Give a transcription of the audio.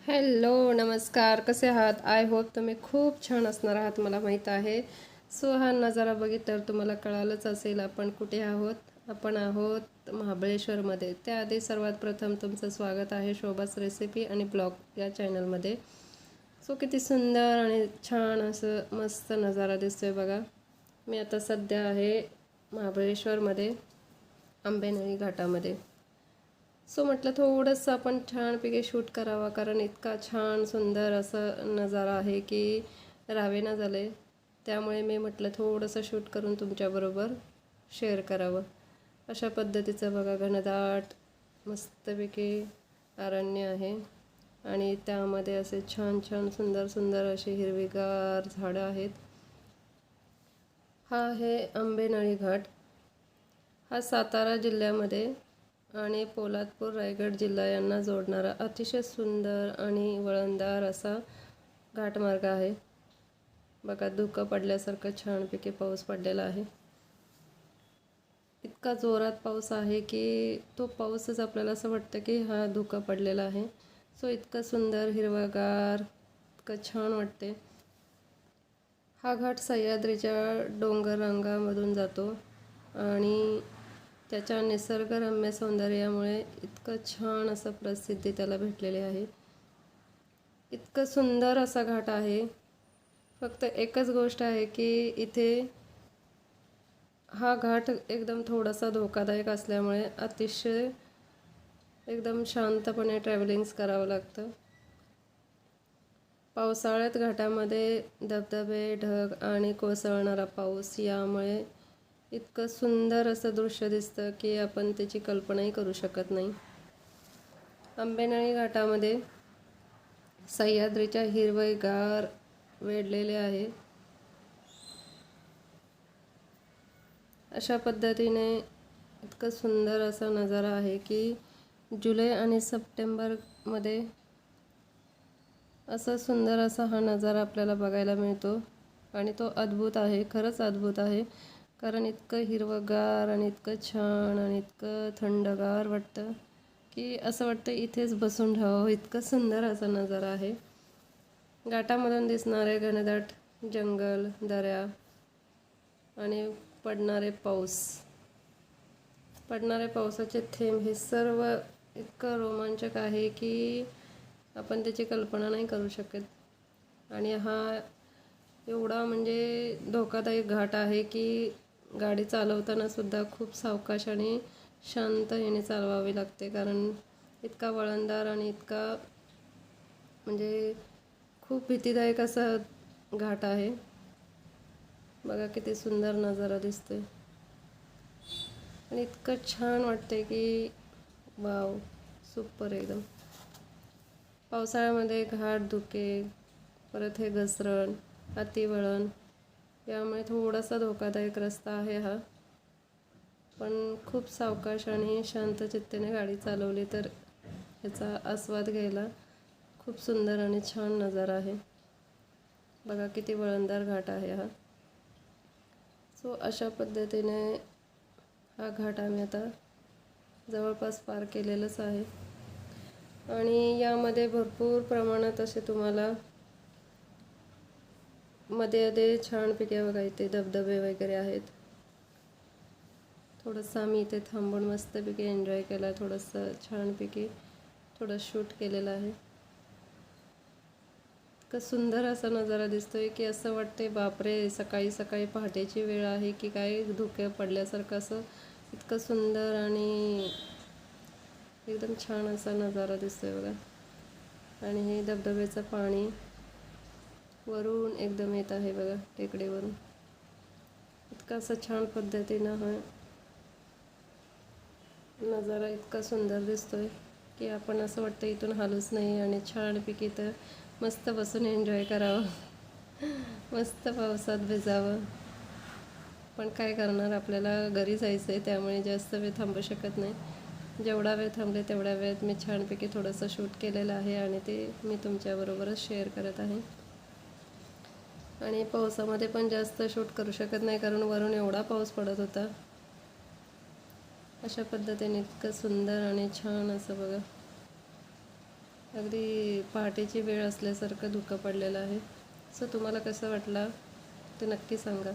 Hello नमस्कार. कसे आहात? आय होप तुम्ही खूप छान असणार आहात मला माहीत आहे. सो हा नजारा बघितल्यावर तुम्हाला कळालंच असेल आपण कुठे आहोत? आपण आहोत महाबळेश्वरमध्ये. त्याआधी सर्वात प्रथम तुमचं स्वागत आहे शोभास रेसिपी आणि ब्लॉग या चॅनलमध्ये सो किती सुंदर आणि छान असं मस्त नजारा दिसतोय बघा. मी आता सध्या आहे महाबळेश्वरमध्ये आंबेनळी घाटामध्ये. सो म्हटलं थोडंसं आपण छानपैकी शूट करावा कारण इतका छान सुंदर असं नजारा आहे की रावेना झालं झाले. त्यामुळे मी म्हटलं थोडंसं शूट करून तुमच्याबरोबर शेअर करावं. अशा पद्धतीचं बघा घनदाट मस्तपैकी अरण्य आहे. आणि त्यामध्ये असे छान छान सुंदर सुंदर असे हिरवीगार झाडं आहेत. हा आहे आंबेनळी घाट. हा सातारा जिल्ह्यामध्ये आणि पोलादपूर रायगड जिल्हा यांना जोडणारा अतिशय सुंदर आणि वळणदार असा घाटमार्ग आहे. बघा धुकं पडल्यासारखं छानपैकी पाऊस पडलेला आहे. इतका जोरात पाऊस आहे की तो पाऊसच आपल्याला असं वाटतं की हा धुकं पडलेला आहे. सो इतकं सुंदर हिरवागार इतकं छान वाटते. हा घाट सह्याद्रीच्या डोंगर रंगामधून जातो आणि त्याच्या निसर्गरम्य सौंदर्यामुळे इतकं छान असं प्रसिद्धी त्याला भेटलेली आहे. इतकं सुंदर असा घाट आहे. फक्त एकच गोष्ट आहे की इथे हा घाट एकदम थोडासा धोकादायक असल्यामुळे अतिशय एकदम शांतपणे ट्रॅव्हलिंग्स करावं लागतं. पावसाळ्यात घाटामध्ये धबधबे ढग आणि कोसळणारा पाऊस यामुळे इतकं सुंदर असं दृश्य दिसतं की आपण त्याची कल्पनाही करू शकत नाही. आंबेनळी घाटामध्ये सह्याद्रीच्या हिरवेगार वेढलेले आहे. अशा पद्धतीने इतकं सुंदर असा नजारा आहे की जुलै आणि सप्टेंबरमध्ये असा सुंदर असा हा नजारा आपल्याला बघायला मिळतो. आणि तो अद्भुत आहे खरंच अद्भुत आहे. कारण इतकं हिरवंगार आणि इतकं छान आणि इतकं थंडगार वाटतं की असं वाटतं इथेच बसून राहावं. इतकं सुंदर असा नजारा आहे. घाटामधून दिसणारे घनदाट जंगल दऱ्या आणि पडणारे पाऊस. पडणारे पावसाचे थेंब हे सर्व इतकं रोमांचक आहे की आपण त्याची कल्पना नाही करू शकत. आणि हा एवढा म्हणजे धोकादायक घाट आहे की गाडी चालवताना सुद्धा खूप सावकाश आणि शांत याने चालवावी लागते. कारण इतका वळणदार आणि इतका म्हणजे खूप भीतीदायक असा घाट आहे. बघा किती सुंदर नजारा दिसते आणि इतकं छान वाटते की वाव सुपर एकदम. पावसाळ्यामध्ये घाट धुके परत हे घसरण अतिवळण त्यामुळे थोडासा धोकादायक रस्ता आहे हा. पण खूप सावकाश आणि शांत चित्तेने गाडी चालवली तर ह्याचा आस्वाद घ्यायला खूप सुंदर आणि छान नजारा आहे. बघा किती वळणदार घाट आहे हा. सो अशा पद्धतीने हा घाट आम्ही आता जवळपास पार केलेलंच आहे. आणि यामध्ये भरपूर प्रमाणात असे तुम्हाला मध्ये मध्ये छानपैकी बघा इथे धबधबे वगैरे आहेत. थोडंसं आम्ही इथे थांबून मस्तपैकी एन्जॉय केला. थोडंसं छानपैकी थोडं शूट केलेलं आहे. इतकं सुंदर असा नजारा दिसतोय की असं वाटते बापरे सकाळी सकाळी पहाटेची वेळ आहे की काय धुके पडल्यासारखं असं इतकं सुंदर आणि एकदम छान असा नजारा दिसतोय बघा. आणि हे धबधब्याचं पाणी वरून एकदम येत आहे बघा टेकडीवरून. इतका असं छान पद्धतीनं हा नजारा इतका सुंदर दिसतोय की आपण असं वाटतं इथून हालूच नाही आणि छानपैकी तर मस्त बसून एन्जॉय करावं. मस्त पावसात भिजावं. पण काय करणार आपल्याला घरी जायचं आहे त्यामुळे जास्त वेळ थांबू शकत नाही. जेवढा वेळ थांबले तेवढ्या वेळेत मी छानपैकी थोडंसं शूट केलेलं आहे आणि ते मी तुमच्याबरोबरच शेअर करत आहे. आणि पावसामध्ये पण जास्त शूट करू शकत नाही कारण वरून एवढा पाऊस पडत होता. अशा पद्धतीने इतकं सुंदर आणि छान असं बघा. अगदी पहाटेची वेळ असल्यासारखं धुकं पडलेलं आहे. सो तुम्हाला कसं वाटलं ते नक्की सांगा.